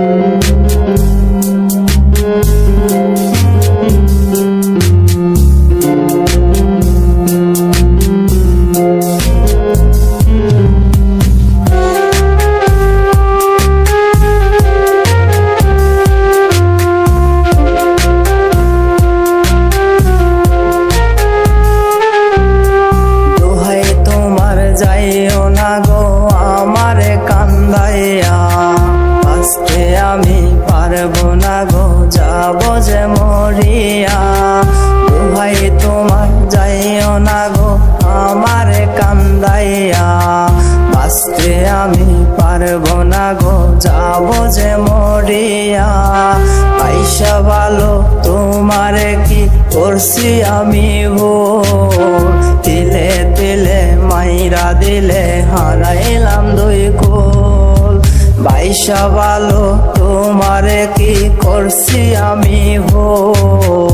thank you. তোমার যাইও না গো, আমার কান্দাইয়া। বাঁচতে আমি পারব না গো, যাব যে মরিয়া। পয়সা ভালো, তোমারে কি করছি আমি গো? তিলে তিলে মাইরা দিলে হারাইলাম দুই কোল। বাইশা ভালো, তোমারে কি করছি আমি ভোল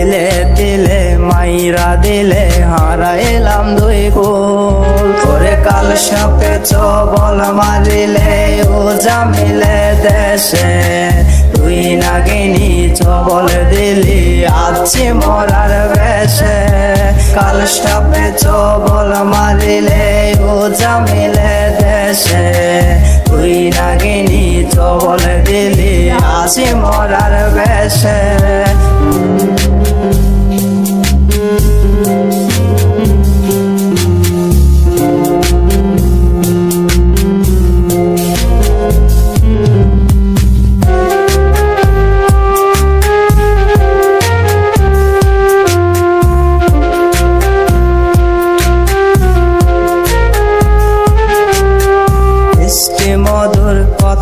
দিলে দিলে, মাইরা দিলে, হারাইলাম দুই কোল করে কাল সাপে চবল মারিলে, ও জামিলে দেশে। তুই নাগিনী চবল দিলি, আছি মরার বেশে। কাল সাপে চবল মারিলে, ও জামিলে দেশে। তুই নাগিনী চবল দিলি, আছি মরার বেশে।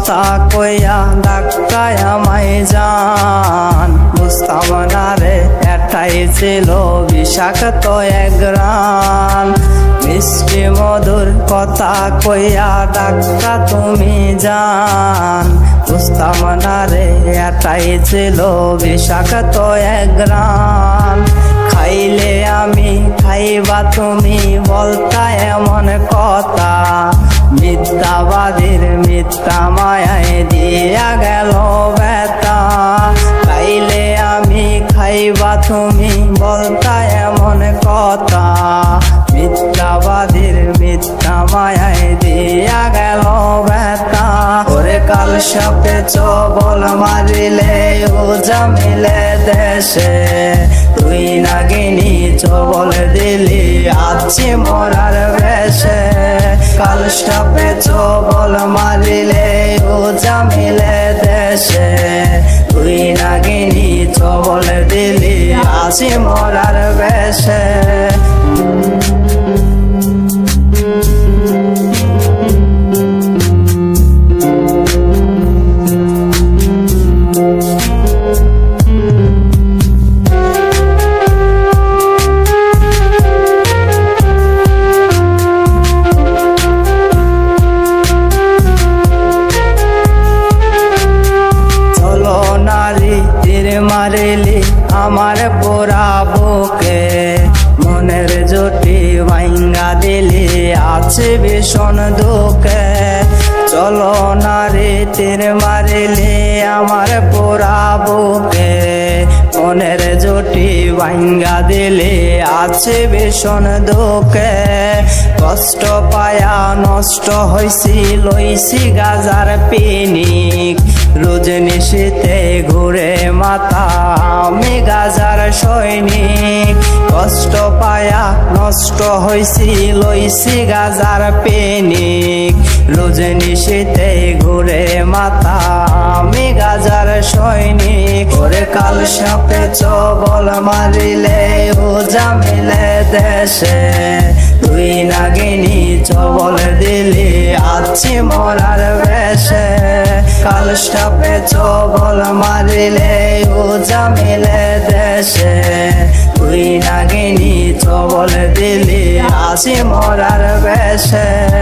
কথা কইয়া ডাক্তায় আমায় যান বুঝতাম না রে এটাই ছিল বিষাক্ত এক গ্রাম মিষ্টি মধুর কথা কইয়া ডাক্তার তুমি যান বুঝতাম না রে এটাই ছিল বিষাক্ত এক গ্রাম খাইলে আমি খাইবা তুমি বলতা এমন কথা। মিথ্যাবাদীর মিথ্যা মায়ায় দিয়া গেল বেতা খাইলে আমি খাইবা তুমি বলতা এমন কথা। মিথ্যাবাদীর মিথ্যা মায়ায় দিয়া গেল বেতা ওরে কাল সাপে চবল মারিলে ও জামিলে দেশে। তুই নাগিনী চবল দিলি, আছি মরার বেশে। কাল সাপে চবল মারিলে ও জামিলে দেশে। তুই নাগিনী চবল দিলি, আছি মরার বেশে। আমার পোড়া বুকে মনের জটি ভাঙ্গা দিলি, আছে ভীষণ দুঃখে। চলো নারী তীর মারিলি আমার পোড়া বুকে মনের জটি ভাঙ্গা দিলি, আছে ভীষণ দুঃখে। কষ্ট পায়া নষ্ট হইছি, লইছি গাজার পিনিক, রোজ নিশীতে ঘুরে মাথা গাজার সৈনিক। কষ্ট পায়া নষ্ট হইছি, লইছি গাজার পেনিক রোজ নিশীতে ঘুরে মাথা আমি গাজার সৈনিক। ওরে কাল সাপে চবল মারিলে, ও জামিলে দেশে। তুই নাগিনী চবল দিলি, আছি মরার বেশে। কাল চবল দেশে। তুই নাগিনী চবল দিলি আসি মরার বেশে।